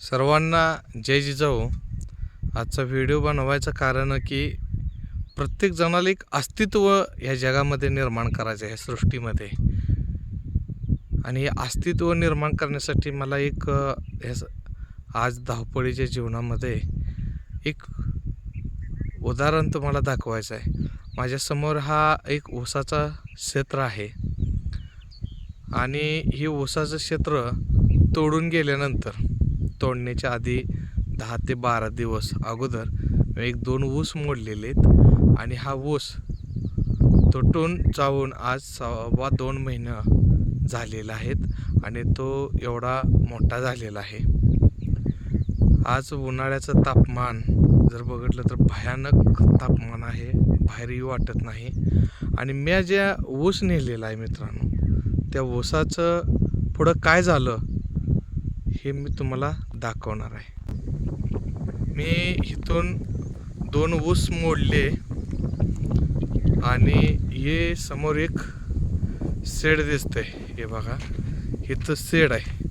सर्वांना जय जिजाऊ आजचा व्हिडिओ बनवायचं कारण की प्रत्येक जणाला एक अस्तित्व ह्या जगामध्ये निर्माण करायचं आहे ह्या सृष्टीमध्ये. आणि हे अस्तित्व निर्माण करण्यासाठी मला एक ह्या आज धावपळीच्या जीवनामध्ये एक उदाहरण तुम्हाला दाखवायचं आहे. माझ्यासमोर हा एक ऊसाचा क्षेत्र आहे. आणि हे ऊसाचं क्षेत्र तोडून गेल्यानंतर तोडण्याच्या आधी दहा ते बारा दिवस अगोदर एक दोन ऊस मोडलेले आहेत आणि हा ऊस तुटून चावून आज सव्वा दोन महिनं झालेला आहेत आणि तो एवढा मोठा झालेला आहे. आज उन्हाळ्याचं तापमान जर बघितलं तर भयानक तापमान आहे बाहेरही वाटत नाही. आणि मी ज्या ऊस नेलेला आहे मित्रांनो त्या ऊसाचं पुढं काय झालं हे मी तुम्हाला दाखवणार आहे. मी इथून दोन ऊस मोडले आणि हे समोर एक शेड दिसतंय. हे बघा इथं शेड आहे.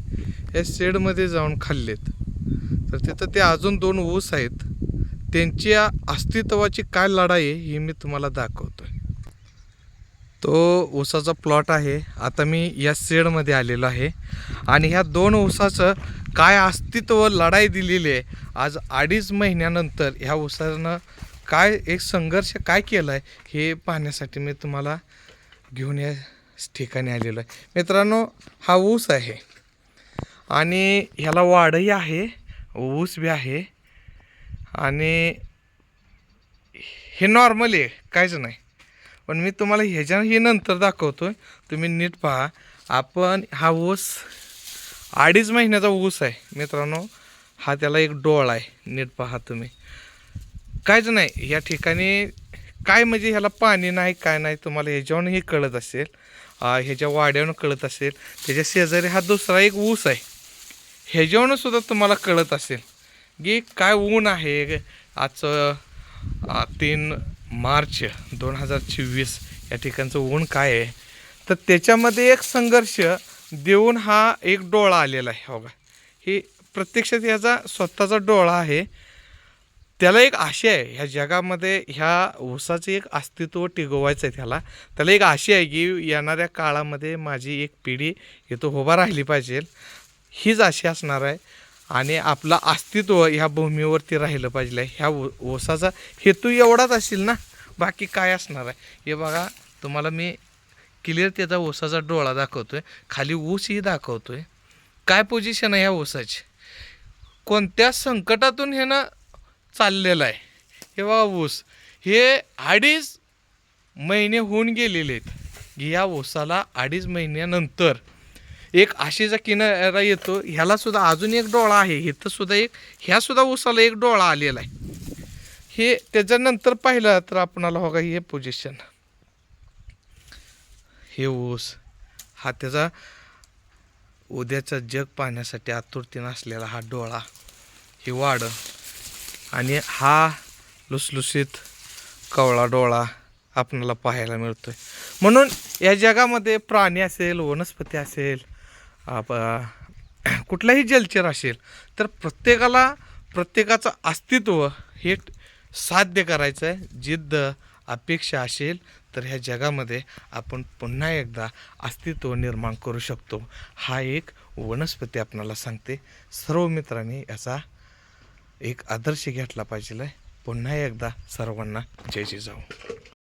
या शेडमध्ये जाऊन खाल्लेत. तर तिथं ते अजून दोन ऊस आहेत. त्यांच्या अस्तित्वाची काय लढाई आहे हे मी तुम्हाला दाखवतोय. तो ऊसाचा प्लॉट आहे. आता मी या सेडमध्ये आलेलो आहे. आणि ह्या दोन ऊसाचं काय अस्तित्व लढाई दिलेली आहे आज अडीच महिन्यानंतर ह्या ऊसानं काय एक संघर्ष काय केला आहे हे पाहण्यासाठी मी तुम्हाला घेऊन या ठिकाणी आलेलो आहे. मित्रांनो हा ऊस आहे. आणि ह्याला वाढही आहे ऊस बी आहे. आणि हे नॉर्मल आहे काहीच नाही. पण मी तुम्हाला ह्याच्याही नंतर आहे तुम्ही नीट पहा. आपण हा ऊस अडीच महिन्याचा ऊस आहे. मित्रांनो हा त्याला एक डोळ आहे. नीट पहा तुम्ही. कायच नाही. या ठिकाणी काय म्हणजे ह्याला पाणी नाही काय नाही तुम्हाला ह्याच्यावरूनही कळत असेल. ह्याच्या वाड्यावरून कळत असेल. त्याच्या शेजारी हा दुसरा एक ऊस आहे. ह्याच्यावरून सुद्धा तुम्हाला कळत असेल. की काय ऊन आहे. आजचं तीन मार्च दोन हजार चोवीस या ठिकाणचं ऊन काय आहे? तर त्याच्यामध्ये एक संघर्ष देऊन हा एक डोळा आलेला आहे. बघा हे प्रत्यक्षात याचा स्वतःचा डोळा आहे. त्याला एक आशय आहे ह्या जगामध्ये ह्या ऊसाचं एक अस्तित्व टिकवायचं आहे त्याला. त्याला एक आशय आहे की येणाऱ्या काळामध्ये माझी एक पिढी इथं उभा राहिली पाहिजे. हीच आशय असणार आहे. आणि आपलं अस्तित्व ह्या भूमीवरती राहिलं पाहिजे. ह्या उसाचा ऊसाचा हेतू एवढाच असेल ना? बाकी काय असणार आहे? हे बघा तुम्हाला मी क्लिअर त्याचा ओसाचा डोळा दाखवतो आहे खाली ऊसही दाखवतो आहे काय पोझिशन आहे ह्या ऊसाची? कोणत्या संकटातून हे ना चाललेलं आहे? हे बघा ऊस. हे अडीच महिने होऊन गेलेले आहेत. या ओसाला अडीच महिन्यानंतर एक आशेचा किनारा येतो. ह्यालासुद्धा अजून एक डोळा आहे. इथंसुद्धा एक ह्यासुद्धा ओसाला एक डोळा आलेला आहे. हे त्याच्यानंतर पाहिलं तर आपणाला बघा हे पोझिशन हे ऊस हा त्याचा उद्याचं जग पाहण्यासाठी आतुरतेनं असलेला हा डोळा ही वाढ आणि हा लुसलुसीत कवळा डोळा आपणाला पाहायला मिळतोय. म्हणून या जगामध्ये प्राणी असेल वनस्पती असेल आप- कुठलाही जलचर असेल तर प्रत्येकाला प्रत्येकाचं अस्तित्व हे साध्य करायचं आहे जिद्द अपेक्षा असेल तर ह्या जगामध्ये आपण पुन्हा एकदा अस्तित्व निर्माण करू शकतो. हा एक वनस्पती आपणाला सांगते. सर्व मित्रांनी याचा एक आदर्श घेतला पाहिजे पुन्हा एकदा सर्वांना जय जिजाऊ.